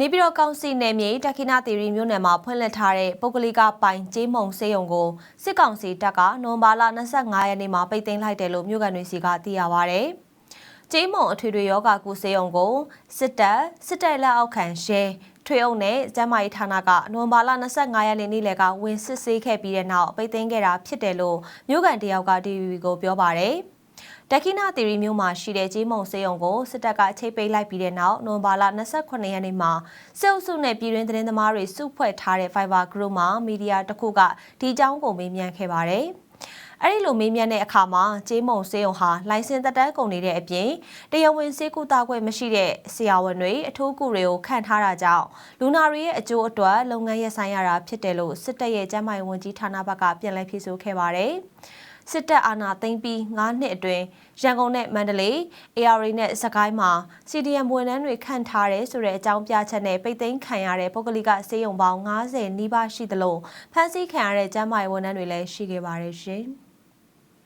နေပြည်တော်ကောင်စီနယ်မြေတခိနာတီရီမြို့နယ်မှာဖွင့်လှစ်ထားတဲ့ပုဂ္ဂလိကပိုင်ကျေးမုံစေးရုံကိုစစ်ကောင်စီတပ်ကနိုဝင်ဘာလ25ရက်နေ့မှာပိတ်သိမ်းလိုက်တယ်လို့မြို့ကန်တွေစီကသိရပါဗျ။ကျေးမုံအထွေထွေယောဂကုစေးရုံကိုစစ်တပ်စစ်တပ်လက်အောက်ခံရဲထွေအုပ်နဲ့ကျန်းမာရေးဌာနကနိုဝင်ဘာလ25ရက်နေ့နေ့လယ်ကဝင်စစ်ဆေးခဲ့ပြီးတဲ့နောက်ပိတ်သိမ်းခဲ့တာဖြစ်တယ်လို့မြို့ကန်တယောက်က DVB ကိုပြောပါဗျ။ တက္ကိနာတီရီမြို့မှာရှိတဲ့ကြေးမုံစေယုံကိုစစ်တပ်ကချိတ်ပိတ်လိုက်ပြီးတဲ့နောက်နိုဝင်ဘာလ28ရက်နေ့မှာစစ်အုပ်စုနဲ့ပြည်တွင်းသတင်းသမားတွေစုဖွဲ့ထားတဲ့ Fiber Group မှာမီဒီယာတစ်ခုကဒီအကြောင်းကိုမေးမြန်းခဲ့ပါတယ်။အဲ့ဒီလိုမေးမြန်းတဲ့အခါမှာကျေးမုံစေးုံဟာလိုင်စင်သက်တမ်းကုန်နေတဲ့အပြင်တရားဝင်စေကူတာခွင့်မရှိတဲ့ဆရာဝန်တွေအထူးကူတွေကိုခန့်ထားတာကြောင့်လူနာတွေရဲ့အကျိုးအတွက်လုပ်ငန်းရပ်ဆိုင်ရတာဖြစ်တယ်လို့စစ်တပ်ရဲ့ကျန်းမာရေးဝန်ကြီးဌာနဘက်ကပြန်လည်ဖြေဆိုခဲ့ပါတယ်။ စစ်တပ်အာဏာသိမ်းပြီး9နှစ်အတွင်းရန်ကုန်နဲ့မန္တလေး AR နဲ့စကိုင်းမှာ CDM ဝန်ထမ်းတွေခန့်ထားတဲ့ဆိုတဲ့အကြောင်းပြချက်နဲ့ပိတ်သိမ်းခံရတဲ့ပုဂ္ဂလိကစေယုံပေါင်း90နီးပါးရှိသလိုဖမ်းဆီးခံရတဲ့ကျန်းမာရေးဝန်ထမ်းတွေလည်းရှိခဲ့ပါတယ်ရှင်။